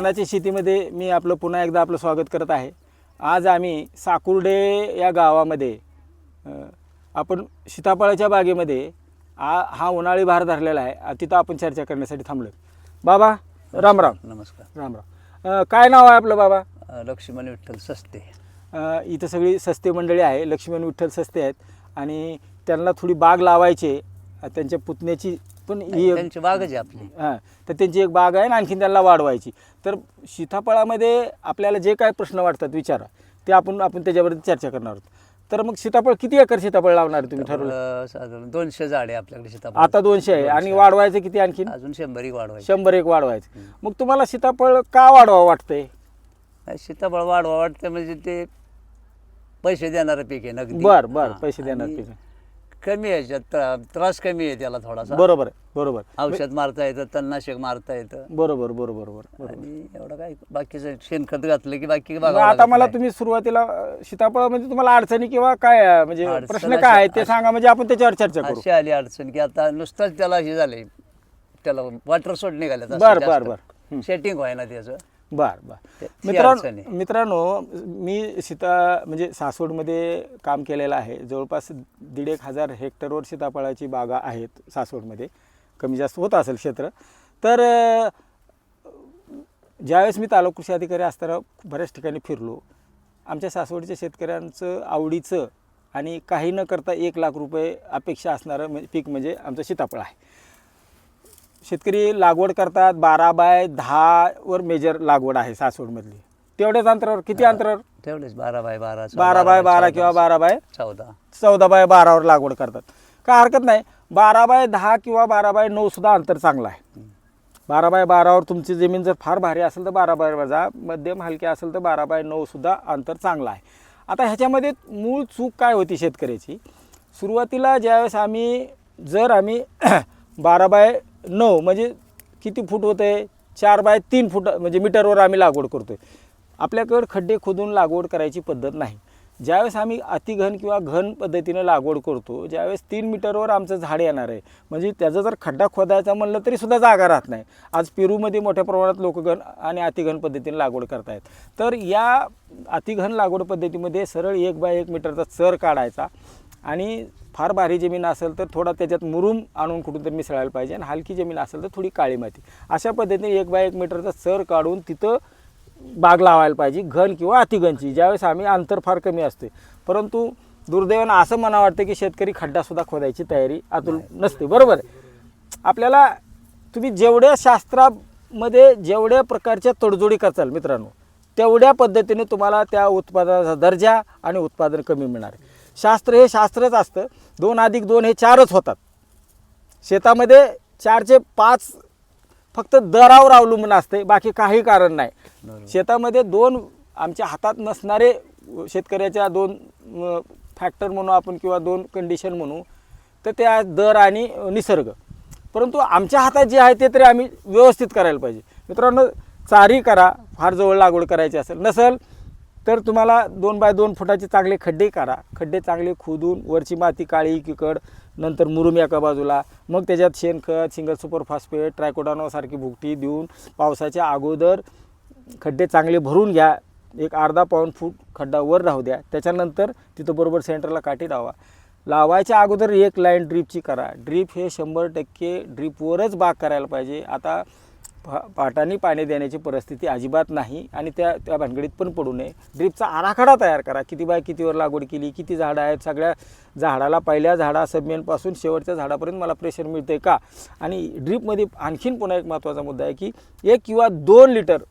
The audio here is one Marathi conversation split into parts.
मानाच्या शेतीमध्ये मी आपलं पुन्हा एकदा आपलं स्वागत करत आहे. आज आम्ही साकुर्डे या गावामध्ये आपण सीताफळाच्या बागेमध्ये आ हा उन्हाळी भार धरलेला आहे. तिथं आपण चर्चा करण्यासाठी थांबलो बाबा राम राम नमस्कार. राम राम अ, काय नाव आहे आपलं बाबा? लक्ष्मण विठ्ठल सस्ते. इथं सगळी सस्ते मंडळी आहे. लक्ष्मण विठ्ठल सस्ते आहेत. आणि त्यांना थोडी बाग लावायची त्यांच्या पुतण्याची पण ही त्यांची बागच आहे आपली. हां तर त्यांची एक बाग आहे आणि आणखीन त्यांना वाढवायची. तर सीताफळामध्ये आपल्याला जे काय प्रश्न वाटतात विचारा. ते आपण आपण त्याच्यावरती चर्चा करणार आहोत. तर मग सीताफळ किती एकर सीताफळ लावणार आहे तुम्ही ठरवलं? साधारण दोनशे झाडे आपल्याकडे सीताफळ. आता दोनशे आहे. आणि वाढवायचं किती आणखीन? अजून शंभर एक वाढवायचे. शंभर एक वाढवायचं. मग तुम्हाला सीताफळ का वाढवावं वाटतंय? सीताफळ वाढवा वाटतं म्हणजे ते पैसे देणारं पीक आहे नगदी बर बर. हां. पैसे देणार आणि पीक. कमी आहे त्रा- त्रास कमी आहे त्याला थोडासा. बरोबर आहे बरोबर. औषध मारता येतं तणनाशक मारता येतं. बरोबर बरोबर आणि एवढं काय बाकीचं शेणखत घातलं की बाकी मग बघावं आता लागत मला नाही. तुम्ही सुरुवातीला अ, सीताफळ म्हणजे तुम्हाला अडचणी किंवा काय अ, म्हणजे अडचण प्रश्न काय आहे ते अशी- सांगा म्हणजे आपण त्याच्यावर चर्चा करू. अशी आली अडचण की आता नुसतंच त्याला हे झालंय. त्याला वॉटर सोड निघाले बर, बर, बर. सेटिंग व्हायना त्याचं. बर बर. ते- मित्रांनो आहे. मित्रांनो मी सीता म्हणजे सासवडमध्ये काम केलेलं आहे. जवळपास दीड एक हजार हेक्टरवर सीताफळाची बागा आहेत सासवडमध्ये. कमी जास्त होत असेल क्षेत्र. तर अ, ज्यावेळेस मी तालुका कृषी अधिकारी असताना बऱ्याच ठिकाणी फिरलो आमच्या सासवडच्या शेतकऱ्यांचं आवडीचं आणि काही न करता एक लाख रुपये अपेक्षा असणारं म्हणजे पीक म्हणजे आमचं सीताफळ आहे. शेतकरी लागवड करतात बारा बाय दहावर मेजर लागवड आहे सासवडमधली तेवढ्याच अंतरावर किती अंतरावर तेवढेच बारा बाय बारा बारा बाय बारा किंवा बारा बाय चौदा चौदा बाय बारावर लागवड करतात काय हरकत नाही बारा बाय दहा किंवा बारा बाय नऊ सुद्धा अंतर चांगलं आहे बारा बाय बारावर तुमची जमीन जर फार भारी असेल तर बारा बाय जा मध्यम हलकी असेल तर बारा बाय नऊ सुद्धा अंतर चांगलं आहे आता ह्याच्यामध्ये मूळ चूक काय होती शेतकऱ्याची सुरुवातीला ज्यावेळेस आम्ही जर आम्ही बारा बाय नऊ म्हणजे किती फूट होतं? आहे चार बाय तीन फूट म्हणजे मीटरवर आम्ही लागवड करतो आहे आपल्याकडं खड्डे खोदून लागवड करायची पद्धत नाही. ज्यावेळेस आम्ही अतिघन किंवा घन पद्धतीनं लागवड करतो ज्यावेळेस तीन मीटरवर आमचं झाड येणार आहे म्हणजे त्याचा जर खड्डा खोदायचा म्हणलं तरी सुद्धा जागा राहत नाही. आज पेरूमध्ये मोठ्या प्रमाणात लोक घन आणि अतिघन पद्धतीने लागवड करतायत. तर या अतिघन लागवड पद्धतीमध्ये सरळ एक बाय एक मीटरचा चर काढायचा. आणि फार भारी जमीन असेल तर थोडा त्याच्यात मुरुम आणून कुठून तरी मिसळायला पाहिजे आणि हलकी जमीन असेल तर थोडी काळी माती. अशा पद्धतीने एक बाय एक मीटरचा चर काढून तिथं बाग लावायला पाहिजे घन किंवा अतिघनची. ज्यावेळेस आम्ही अंतर फार कमी असते परंतु दुर्दैवानं असं मला वाटतं की शेतकरी खड्डासुद्धा खोदायची तयारी आतून नसते. बरोबर आहे. आपल्याला तुम्ही जेवढ्या शास्त्रामध्ये जेवढ्या प्रकारच्या तडजोडी करचाल मित्रांनो तेवढ्या पद्धतीने तुम्हाला त्या उत्पादनाचा दर्जा आणि उत्पादन कमी मिळणार आहे. शास्त्र हे शास्त्रच असतं. दोन अधिक दोन हे चारच होतात. शेतामध्ये चारचे पाच फक्त दरावर अवलंबून असते. बाकी काही कारण नाही. शेतामध्ये दोन आमच्या हातात नसणारे शेतकऱ्याच्या दोन फॅक्टर म्हणू आपण किंवा दोन कंडिशन म्हणू तर ते आहे दर आणि निसर्ग. परंतु आमच्या हातात जे आहे ते तरी आम्ही व्यवस्थित करायला पाहिजे. मित्रांनो चारी करा. फार जवळ लागवड करायची असेल नसेल तर तुम्हाला दोन बाय दोन फुटाचे चांगले खड्डे करा खड्डे चांगले खोदून वरची माती काळी किकड नंतर मुरुम एका बाजूला. मग त्याच्यात शेणखत सिंगल सुपर फॉस्फेट ट्रायकोडानोसारखी भुकटी देऊन पावसाच्या अगोदर खड्डे चांगले भरून घ्या. एक अर्धा पाऊण फूट खड्डा वर राहू द्या. त्याच्यानंतर तिथं बरोबर सेंटरला काठी लावा. लावायच्या अगोदर एक लाईन ड्रीपची करा. ड्रीप हे शंभर टक्के ड्रीपवरच बाग करायला पाहिजे. आता पा पाटाने पाणी देण्याची परिस्थिती अजिबात नाही आणि त्या त्या भानगडीत पण पडू नये. ड्रीपचा आराखडा तयार करा. किती बाय कितीवर लागवड केली किती झाडं आहेत सगळ्या झाडाला पहिल्या झाडा सबमेनपासून शेवटच्या झाडापर्यंत मला प्रेशर मिळतं आहे का? आणि ड्रीपमध्ये आणखीन पुन्हा एक महत्त्वाचा मुद्दा आहे की एक किंवा दोन लिटर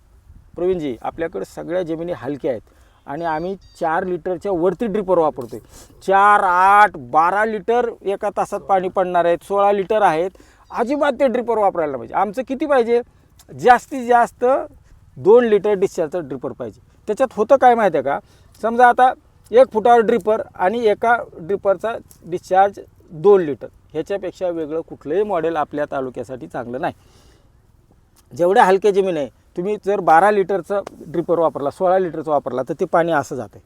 प्रवीणजी आपल्याकडे सगळ्या जमिनी हलक्या आहेत आणि आम्ही चार लिटरच्या वरती ड्रिपर वापरतो आहे चार आठ बारा लिटर एका तासात पाणी पडणार आहेत सोळा लिटर आहेत. अजिबात ते ड्रिपर वापरायला पाहिजे. आमचं किती पाहिजे? जास्तीत जास्त दोन लिटर डिस्चार्जचं ड्रिपर पाहिजे. त्याच्यात होतं काय माहिती आहे का? समजा आता एक फुटावर ड्रिपर आणि एका ड्रिपरचा डिस्चार्ज दोन लिटर. ह्याच्यापेक्षा वेगळं कुठलंही मॉडेल आपल्या तालुक्यासाठी चांगलं नाही. जेवढ्या हलक्या जमीन आहे तुम्ही जर बारा लिटरचा ड्रिपर वापरला सोळा लिटरचा वापरला तर ते पाणी असं जाते.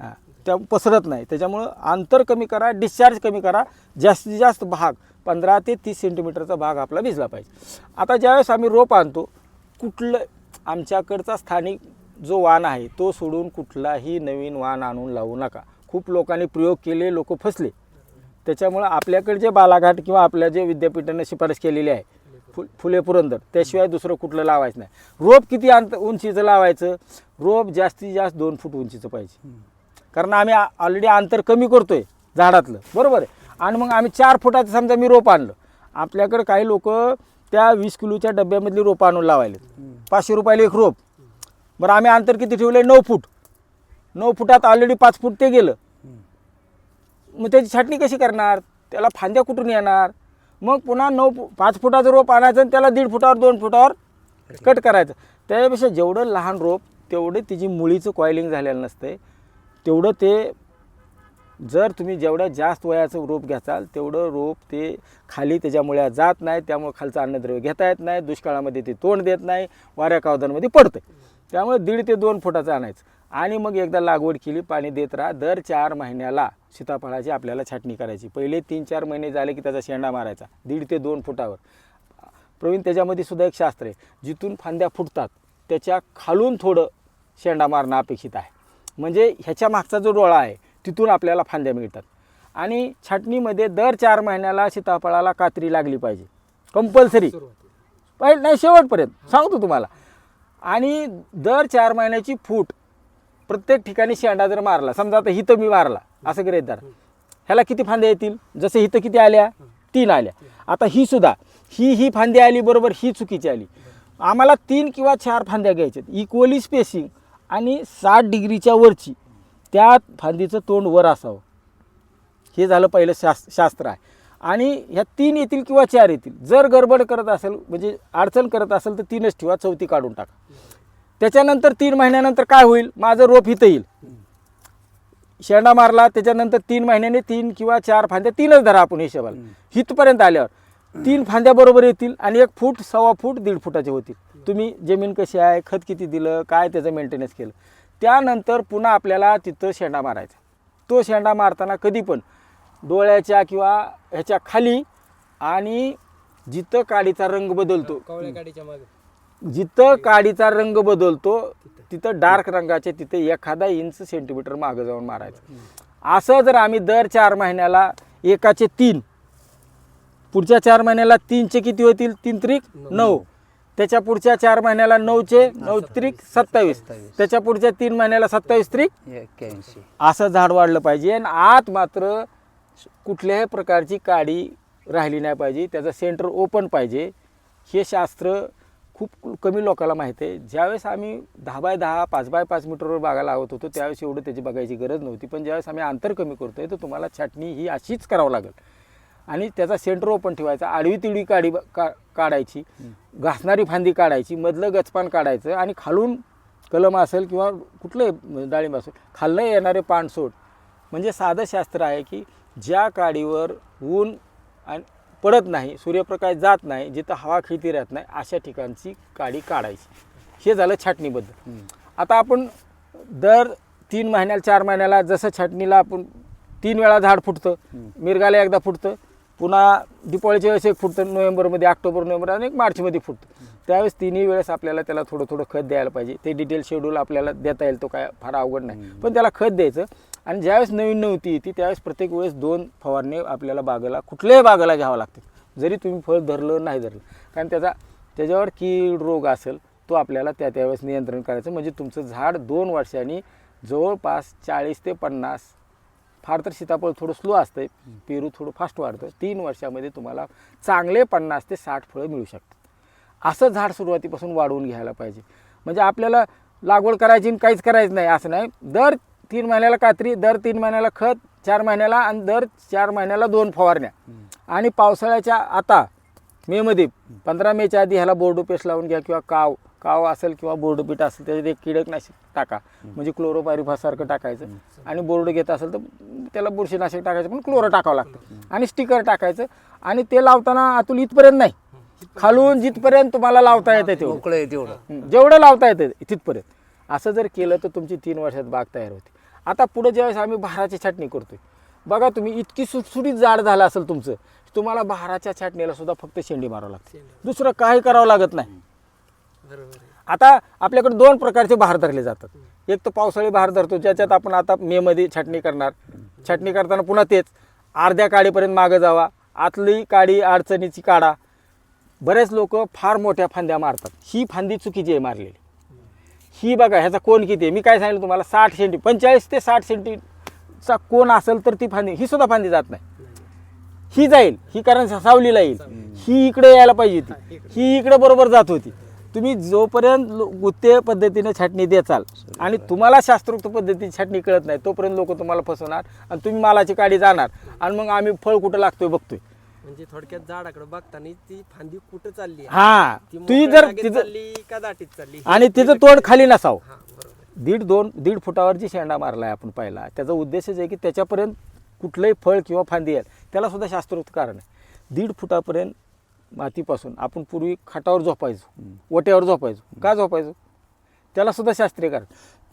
हां. त्या पसरत नाही. त्याच्यामुळं अंतर कमी करा डिस्चार्ज कमी करा जास्तीत जास्त भाग पंधरा ते तीस सेंटीमीटरचा भाग आपला भिजला पाहिजे. आता ज्यावेळेस आम्ही रोप आणतो कुठलं आमच्याकडचा स्थानिक जो वाण आहे तो सोडून कुठलाही नवीन वाण आणून लावू नका. खूप लोकांनी प्रयोग केले लोक फसले. त्याच्यामुळं आपल्याकडे जे बालाघाट किंवा आपल्या जे विद्यापीठाने शिफारस केलेली आहे फु फुले पुरंदर त्याशिवाय दुसरं कुठलं लावायचं नाही. रोप किती अंत उंचीचं लावायचं? रोप जास्तीत जास्त दोन फूट उंचीचं पाहिजे. कारण आम्ही ऑलरेडी अंतर कमी करतोय झाडातलं. बरोबर आहे? आणि मग आम्ही चार फुटाचं समजा मी रोप आणलं. आपल्याकडे काही लोक त्या वीस किलोच्या डब्यामधली रोपं आणून लावायले पाचशे रुपयाला एक रोप. बरं आम्ही अंतर किती ठेवलं नऊ फूट. नऊ फुटात ऑलरेडी पाच फूट ते गेलं. मग त्याची छाटणी कशी करणार? त्याला फांद्या कुठून येणार? मग पुन्हा नऊ फु- पाच फुटाचं रोप आणायचं आणि त्याला दीड फुटावर दोन फुटावर कट करायचं. त्याच्यापेक्षा जेवढं लहान रोप तेवढे तिची मुळीचं कॉइलिंग झालेलं नसतंय. तेवढं ते जर तुम्ही जेवढ्या जास्त वयाचं रोप घ्याचाल तेवढं रोप ते खाली त्याच्यामुळे जात नाही त्यामुळे खालचं अन्नद्रव्य घेता येत नाही दुष्काळामध्ये ते तोंड देत नाही वाऱ्या कावदांमध्ये पडतं त्यामुळे दीड ते दोन फुटाचं आणायचं. आणि मग एकदा लागवड केली पाणी देत राहा. दर चार महिन्याला सीताफळाची आपल्याला छाटणी करायची. पहिले तीन चार महिने झाले की त्याचा शेंडा मारायचा दीड ते दोन फुटावर. प्रवीण त्याच्यामध्ये सुद्धा एक शास्त्र आहे. जिथून फांद्या फुटतात त्याच्या खालून थोडं शेंडा मारणं अपेक्षित आहे. म्हणजे ह्याच्या मागचा जो डोळा आहे तिथून आपल्याला फांद्या मिळतात. आणि छाटणीमध्ये दर चार महिन्याला सीताफळाला कात्री लागली पाहिजे. कंपल्सरी. पाहिजे नाही शेवटपर्यंत. सांगतो तुम्हाला. आणि दर चार महिन्याची फूट प्रत्येक ठिकाणी शेंडा जर मारला समजा आता हिथं मी मारला असं गृहीत धरा ह्याला किती फांद्या येतील? जसे हिथं किती आल्या? तीन आल्या. आता ही सुद्धा ही ही फांदी आली बरोबर ही चुकीची आली. आम्हाला तीन किंवा चार फांद्या घ्यायच्यात. इक्वली स्पेसिंग आणि साठ डिग्रीच्या वरची. त्या फांदीचं तोंड वर असावं. हे झालं पहिलं शास शास्त्र आहे. आणि ह्या तीन येतील किंवा चार येतील. जर गडबड करत असेल म्हणजे अडचण करत असेल तर तीनच ठेवा चौथी काढून टाका. त्याच्यानंतर तीन महिन्यानंतर काय होईल? माझं रोप इथं येईल. शेंडा मारला त्याच्यानंतर तीन महिन्याने तीन किंवा चार फांद्या तीनच धरा आपण हिशेबाला हितपर्यंत आल्यावर. तीन फांद्या बरोबर येतील आणि एक फूट सव्वा फूट दीड फुटाचे होतील. तुम्ही जमीन कशी आहे खत किती दिलं काय त्याचं मेंटेनन्स केलं? त्यानंतर पुन्हा आपल्याला तिथं शेंडा मारायचा. तो शेंडा मारताना कधी पण डोळ्याच्या किंवा ह्याच्या खाली आणि जिथं काडीचा रंग बदलतो जिथं काडीचा रंग बदलतो तिथं डार्क रंगाचे तिथे एखादा इंच सेंटीमीटर मागं जाऊन मारायचं. असं जर आम्ही दर चार महिन्याला एकाचे तीन पुढच्या चार महिन्याला तीनचे किती होतील? तीन त्रिक नऊ. त्याच्या पुढच्या चार महिन्याला नऊचे नऊ त्रिक सत्तावीस. त्याच्या पुढच्या तीन महिन्याला सत्तावीस त्रिक एक्क्याऐंशी. असं झाड वाढलं पाहिजे. आणि आत मात्र कुठल्याही प्रकारची काडी राहिली नाही पाहिजे. त्याचं सेंटर ओपन पाहिजे. हे शास्त्र खूप कमी लोकांना माहीत आहे. ज्यावेळेस आम्ही दहा बाय दहा पाच बाय पाच मीटरवर बागा लावत होतो त्यावेळेस एवढं त्याची बघायची गरज नव्हती. पण ज्यावेळेस आम्ही अंतर कमी करतोय तर तुम्हाला छाटणी ही अशीच करावं लागेल. आणि त्याचा सेंटर ओपन ठेवायचा. आडवी तिडवी ब- का काढायची. घासणारी फांदी काढायची. मधलं गचपान काढायचं आणि खालून कलम असेल किंवा कुठलं डाळिंब असेल खालनं येणारे पानसोड म्हणजे साधं शास्त्र आहे की ज्या काडीवर ऊन आणि पडत नाही सूर्यप्रकाश जात नाही जिथं हवा खिळती राहत नाही अशा ठिकाणची काडी काढायची. हे झालं छाटणीबद्दल. आता आपण दर तीन महिन्याला चार महिन्याला जसं छाटणीला आपण तीन वेळा झाड फुटतं मिरगाला एकदा फुटतं पुन्हा दिपावळीच्या वेळेस एक फुटतं नोव्हेंबरमध्ये ऑक्टोबर नोव्हेंबर आणि एक मार्चमध्ये फुटतं. त्यावेळेस तिन्ही वेळेस आपल्याला त्याला थोडं थोडं खत द्यायला पाहिजे. ते डिटेल शेड्यूल आपल्याला देता येईल तो काय फार अवघड नाही. पण त्याला खत द्यायचं आणि ज्यावेळेस नवीन नव्हती येते त्यावेळेस प्रत्येक वेळेस दोन फवारणी आपल्याला बागेला कुठल्याही बागेला घ्यावं लागते. जरी तुम्ही फळ धरलं नाही धरलं. कारण त्याचा त्याच्यावर कीड रोग असेल तो आपल्याला त्या त्यावेळेस नियंत्रण करायचं. म्हणजे तुमचं झाड दोन वर्षांनी जवळपास चाळीस ते पन्नास फार तर सीताफळ थोडं स्लो असतं पेरू थोडं फास्ट वाढतं तीन वर्षामध्ये तुम्हाला चांगले पन्नास ते साठ फळं मिळू शकतात. असं झाड सुरुवातीपासून वाढवून घ्यायला पाहिजे. म्हणजे आपल्याला लागवड करायची आणि काहीच करायचं नाही असं नाही. दर तीन महिन्याला कात्री दर तीन महिन्याला खत चार महिन्याला आणि दर चार महिन्याला दोन फवारण्या. आणि पावसाळ्याच्या आता मेमध्ये पंधरा मेच्या आधी ह्याला बोर्डो पेस्ट लावून घ्या किंवा काव काव असेल किंवा बोर्डोपीट असेल त्याच्यात एक कीडकनाशक टाका. म्हणजे क्लोरोपायरिफासारखं टाकायचं. आणि बोर्ड घेत असेल तर त्याला बुरशीनाशक टाकायचं पण क्लोरो टाकावं लागतं. आणि स्टिकर टाकायचं. आणि ते लावताना आतून इथपर्यंत नाही. खालून जिथपर्यंत तुम्हाला लावता येते तेवढं. तेवढं. जेवढं लावता येतं तिथपर्यंत. असं जर केलं तर तुमची तीन वर्षात बाग तयार होते. आता पुढे ज्यावेळेस आम्ही बहाराची छाटणी करतोय बघा तुम्ही इतकी सुटसुटीत झाड झालं असेल तुमचं तुम्हाला बहाराच्या छाटणीला सुद्धा फक्त शेंडी मारावं लागते. दुसरं काही करावं लागत नाही. आता आपल्याकडे दोन प्रकारचे बहार धरले जातात. एक तर पावसाळी बहार धरतो ज्याच्यात आपण आता मेमध्ये छाटणी करणार. छाटणी करताना पुन्हा तेच अर्ध्या काडीपर्यंत मागं जावा आतली काडी अडचणीची काढा. बरेच लोक फार मोठ्या फांद्या मारतात. ही फांदी चुकीची आहे मारलेली. ही बघा ह्याचा कोण किती आहे? मी काय सांगितलं तुम्हाला? साठ सेंटी पंचेचाळीस ते साठ सेंटीचा कोण असेल तर ती फांदी ही सुद्धा फांदी जात नाही. ही जाईल ही कारण सावलीला येईल. ही इकडे यायला पाहिजे होती. ही इकडे बरोबर जात होती. तुम्ही जोपर्यंत गुत्ते पद्धतीने छाटणी देचाल आणि तुम्हाला शास्त्रोक्त पद्धतीची छाटणी कळत नाही तोपर्यंत लोक तुम्हाला फसवणार आणि तुम्ही मालाची काडी जाणार आणि मग आम्ही फळ कुठं लागतोय बघतोय. म्हणजे थोडक्यात झाडाकडे बघताना ती फांदी कुठं चालली आहे? हा तुम्ही जर चालली का दाटीत चालली? आणि तिचं तोंड खाली नसावं. हा दीड दोन दीड फुटावर जी शेंडा मारलाय आपण पहिला. त्याचा उद्देशच आहे की त्याच्यापर्यंत कुठलंही फळ किंवा फांदी येईल त्याला सुद्धा शास्त्रोक्त कारण आहे. दीड फुटापर्यंत मातीपासून आपण पूर्वी खाटावर झोपायचो ओट्यावर झोपायचो. का झोपायचो? त्याला सुद्धा शास्त्रीय कारण.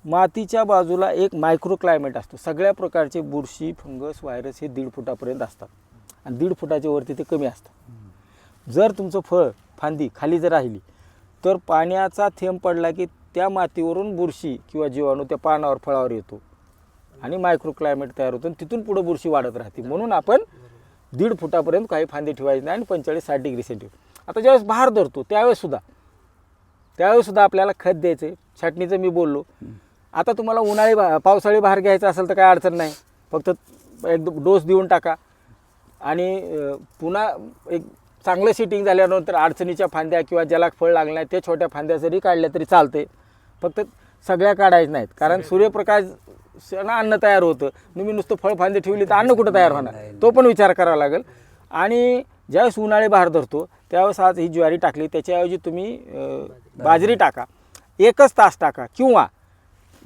मातीच्या बाजूला एक मायक्रो क्लायमेट असतो. सगळ्या प्रकारचे बुरशी फंगस व्हायरस हे दीड फुटापर्यंत असतात. आणि दीड फुटाच्या वरती ते कमी असतात. जर तुमचं फळ फांदी खाली जर राहिली तर पाण्याचा थेंब पडला की त्या मातीवरून बुरशी किंवा जीवाणू त्या पानावर फळावर येतो. आणि मायक्रो क्लायमेट तयार होतो आणि तिथून पुढं बुरशी वाढत राहते. म्हणून आपण दीड फुटापर्यंत काही फांदी ठेवायचे नाही आणि पंचेचाळीस साठ डिग्री सेंटीग्रेड. आता ज्यावेळेस बहार धरतो त्यावेळेस सुद्धा. त्यावेळेस सुद्धा आपल्याला खत द्यायचं. छाटणीचं मी बोललो. आता तुम्हाला उन्हाळी बा पावसाळी बहार घ्यायचा असेल तर काय अडचण नाही. फक्त एक डोस देऊन टाका. आणि पुन्हा एक चांगलं सिटिंग झाल्यानंतर अडचणीच्या फांद्या किंवा ज्याला फळ लागलं नाही ते छोट्या फांद्या जरी काढल्या तरी चालते फक्त सगळ्या काढायच्या नाहीत. कारण सूर्यप्रकाश ना अन्न तयार होतं. तुम्ही नुसतं फळ फांदी ठेवली तर अन्न कुठं तयार होणार? तो पण विचार करावा लागेल. आणि ज्यावेळेस उन्हाळी बहार धरतो त्यावेळेस आज ही ज्वारी टाकली. त्याच्याऐवजी तुम्ही बाजरी टाका. एकच तास टाका. किंवा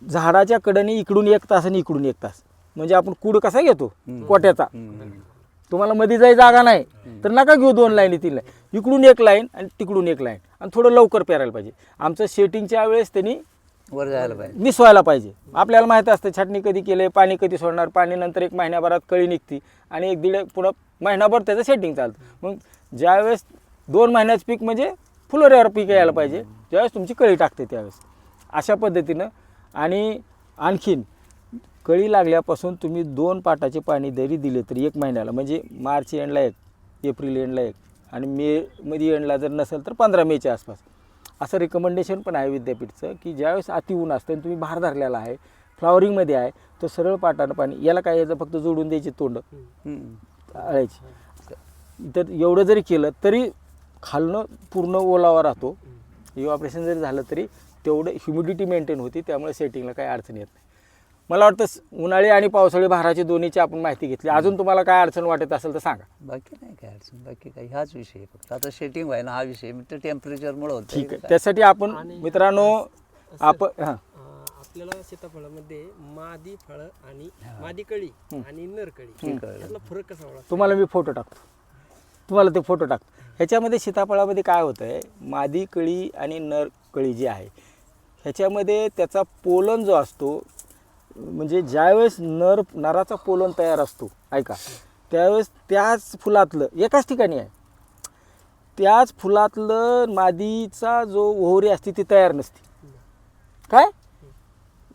झाडाच्या कडेने इकडून एक तास आणि इकडून एक तास. म्हणजे आपण कूड कसा घेतो? कोट्याचा. तुम्हाला मध्ये जाई जागा नाही. तर नका घेऊ दोन लाईनी तीन लाईन. इकडून एक लाईन आणि तिकडून एक लाईन. आणि थोडं लवकर पेरायला पाहिजे. आमचं शेटिंगच्या वेळेस त्यांनी वर जायला पाहिजे. निसवायला पाहिजे. आपल्याला माहीत असतं छाटणी कधी केले पाणी कधी सोडणार पाणी नंतर एक महिन्याभरात कळी निघते आणि एक दीड पुढं महिनाभर त्याचं सेटिंग चालतं. मग ज्यावेळेस दोन महिन्याचं पीक म्हणजे फुलोऱ्यावर पीक यायला पाहिजे ज्यावेळेस तुमची कळी टाकते त्यावेळेस. अशा पद्धतीनं आणि आणखीन कळी लागल्यापासून तुम्ही दोन पाटाचे पाणी जरी दिले तरी एक महिन्याला म्हणजे मार्च एंडला एक एप्रिल एंडला एक आणि मे मध्ये एंडला जर नसेल तर पंधरा मेच्या आसपास. असं रिकमेंडेशन पण आहे विद्यापीठचं की ज्यावेळेस अति ऊन असतं आणि तुम्ही बाहेर धरलेला आहे फ्लॉवरिंगमध्ये आहे तो सरळ पाटानं पाणी याला काय याचं फक्त जोडून द्यायचे तोंड. आळायची तर एवढं जरी केलं तरी खालनं पूर्ण ओलावा राहतो. हे ऑपरेशन जरी झालं तरी तेवढं ह्युमिडिटी मेंटेन होती त्यामुळे सेटिंगला काही अडचण येत नाही. मला वाटतं उन्हाळी आणि पावसाळी भाराची दोन्हीची आपण माहिती घेतली. अजून तुम्हाला काय अडचण वाटत असेल तर सांगा. बाकी नाही काय अडचण बाकी काही. हाच विषय आहे फक्त. आता सेटिंग व्हायला हा विषय ते टेम्परेचरमुळे होतं ठीक आहे. त्यासाठी आपण आणि- मित्रांनो आपण हां. अं, आपल्याला सीताफळामध्ये मादी फळ आणि मादी कळी आणि नर कळी यातला फरक कसा ओळख तुम्हाला मी फोटो टाकतो. तुम्हाला ते फोटो टाकतो. ह्याच्यामध्ये सीताफळामध्ये काय होतं आहे मादी कळी आणि नर कळी जी आहे ह्याच्यामध्ये त्याचा पोलन जो असतो म्हणजे ज्यावेळेस नर नराचा पोलन तयार असतो ऐका. त्यावेळेस त्याच फुलातलं एकाच ठिकाणी आहे. त्याच फुलातलं मादीचा जो ओहरी असते ती तयार नसते. काय?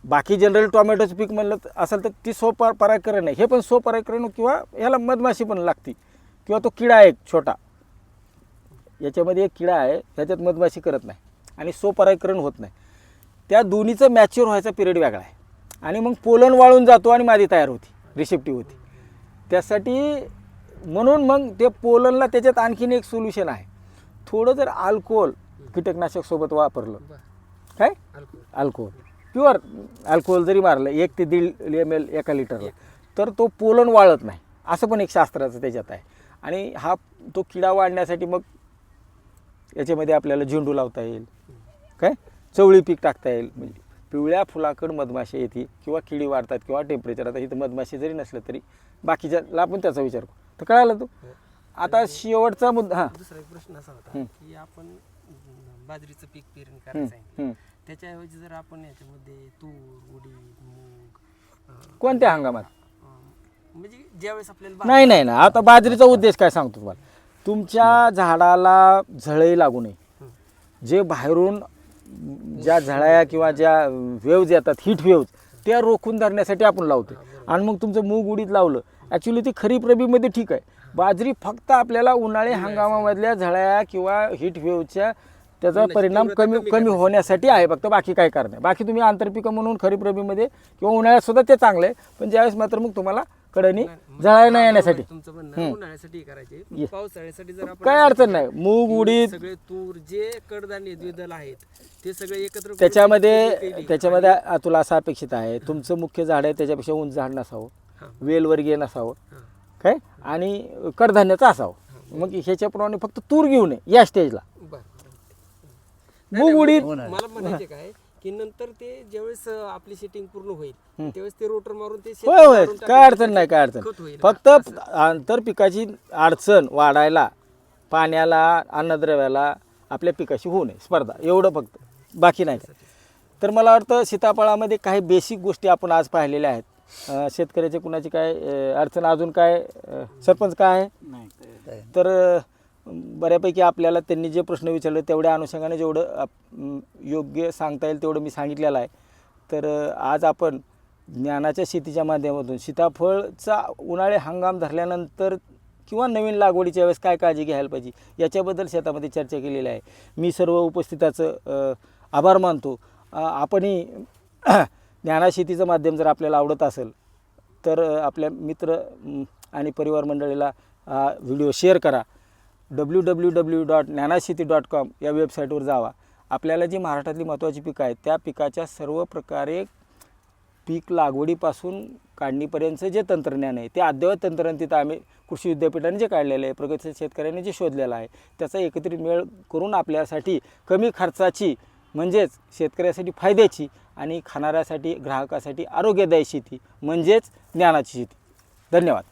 बाकी जनरल टोमॅटोचं पीक म्हणलं असेल तर ती सो पराकरण आहे. हे पण सो पराकरण किंवा ह्याला मधमाशी पण लागते. किंवा तो किडा आहे छोटा. याच्यामध्ये एक किडा आहे ह्याच्यात मधमाशी करत नाही. आणि सो पराकरण होत नाही. त्या दोन्हीचं मॅच्युअर व्हायचा पिरियड वेगळा आहे. आणि मग पोलन वाळून जातो आणि मादी तयार होती रिसेप्टिव्ह होती. त्यासाठी म्हणून मग ते पोलनला त्याच्यात आणखीन एक सोल्युशन आहे. थोडं जर अल्कोहोल कीटकनाशक सोबत वापरलं. काय? अल्कोहोल अल्कोहोल प्युअर अल्कोहोल जरी मारलं एक ते दीड एम एल एका लिटरला तर तो पोलन वाळत नाही. असं पण एक शास्त्राचं त्याच्यात आहे. आणि हा तो किडा वाढण्यासाठी मग याच्यामध्ये आपल्याला झेंडू लावता येईल. काय? चवळी पीक टाकता येईल. म्हणजे पिवळ्या मधमाशी येते किंवा किडी वाढतात किंवा टेम्परेचर आता इथं मधमाशी जरी नसलं तरी बाकीच्याला आपण त्याचा विचार करू. तर कळालं तू? आता शेवटचा मुद्दा हां. दुसरा एक प्रश्न असा होता. की आपण बाजरीचं पीक पेरण करायचं आहे. त्याच्याऐवजी जर आपण याच्यामध्ये तूर उडीद मूग कोणत्या हंगामात? म्हणजे ज्यावेळेस आपल्याला नाही नाही ना आता बाजरीचा उद्देश काय सांगतो तुम्हाला? तुमच्या झाडाला झळही लागू नये. हं. जे बाहेरून ज्या झळाया किंवा ज्या वेव्ज येतात हीट वेव्ज त्या रोखून धरण्यासाठी आपण लावतो आणि मग तुमचं मूग उडीद लावलं ॲक्च्युली ती खरीप रबीमध्ये ठीक आहे. बाजरी फक्त आपल्याला उन्हाळी हंगामामधल्या झळाया किंवा हीट वेव्हच्या त्याचा परिणाम कमी कमी होण्यासाठी आहे फक्त बाकी काय कारण नाही बाकी तुम्ही आंतरपिकं म्हणून खरीप रबीमध्ये किंवा उन्हाळ्यात सुद्धा ते चांगलं आहे. पण ज्यावेळेस मात्र मग तुम्हाला कडणी झळाया नाही येण्यासाठी. तुमचं म्हणणं उन्हाळ्यासाठी करायचे. पण पावसाळ्यासाठी जर आपण काय अडचण नाही. मूग उडीद सगळे तूर जे कडधान्य द्विदल आहेत ते सगळे एकत्र त्याच्यामध्ये. त्याच्यामध्ये आ- तुला असं अपेक्षित आहे. तुमचं मुख्य झाड आहे त्याच्यापेक्षा उंच झाड नसावं. वेलवर्गीय नसावं. काय? आणि कडधान्याचं असावं. मग ह्याच्याप्रमाणे फक्त तूर घेऊ नये या स्टेजला बरं. मूग उडीद. मला म्हणायचे काय की नंतर ते ज्यावेळेस आपली सेटिंग पूर्ण होईल त्यावेळेस ते रोटर मारून ते होय होय. काय अडचण नाही काय अडचण. फक्त आंतर पिकाची अडचण वाढायला पाण्याला अन्नद्रव्याला आपल्या पिकाशी होऊ नये. स्पर्धा. एवढं फक्त. बाकी नाही. तर मला वाटतं सीताफळामध्ये काही बेसिक गोष्टी आपण आज पाहिलेल्या आहेत. शेतकऱ्याची कुणाची काय अडचण अजून काय सरपंच काय आहे? तर बऱ्यापैकी आपल्याला त्यांनी जे प्रश्न विचारले तेवढ्या अनुषंगाने जेवढं योग्य सांगता येईल तेवढं मी सांगितलेलं आहे. तर आज आपण ज्ञानाच्या शेतीच्या माध्यमातून सीताफळचा उन्हाळे हंगाम धरल्यानंतर किंवा नवीन लागवडीच्या वेळेस काय काळजी घ्यायला पाहिजे याच्याबद्दल शेतामध्ये चर्चा केलेली आहे. मी सर्व उपस्थिताचं आभार मानतो. आपणही ज्ञाना शेतीचं माध्यम जर आपल्याला आवडत असेल तर आपल्या मित्र आणि परिवार मंडळीला हा व्हिडिओ शेअर करा. डब्ल्यू डब्ल्यू डब्ल्यू डॉट ज्ञानाशेती डॉट कॉम या वेबसाईटवर जावा. आपल्याला जी महाराष्ट्रातली महत्त्वाची पिकं आहेत त्या पिकाच्या सर्व प्रकारे पीक लागवडीपासून काढणीपर्यंतचं जे तंत्रज्ञान आहे ते अद्ययावत तंत्रज्ञान तिथं आम्ही कृषी विद्यापीठाने जे काढलेलं आहे प्रगतशील शेतकऱ्यांनी जे शोधलेलं आहे त्याचा एकत्रित मेळ करून आपल्यासाठी कमी खर्चाची म्हणजेच शेतकऱ्यासाठी फायद्याची आणि खाणाऱ्यासाठी ग्राहकासाठी आरोग्यदायी शेती म्हणजेच ज्ञानाची शेती. धन्यवाद.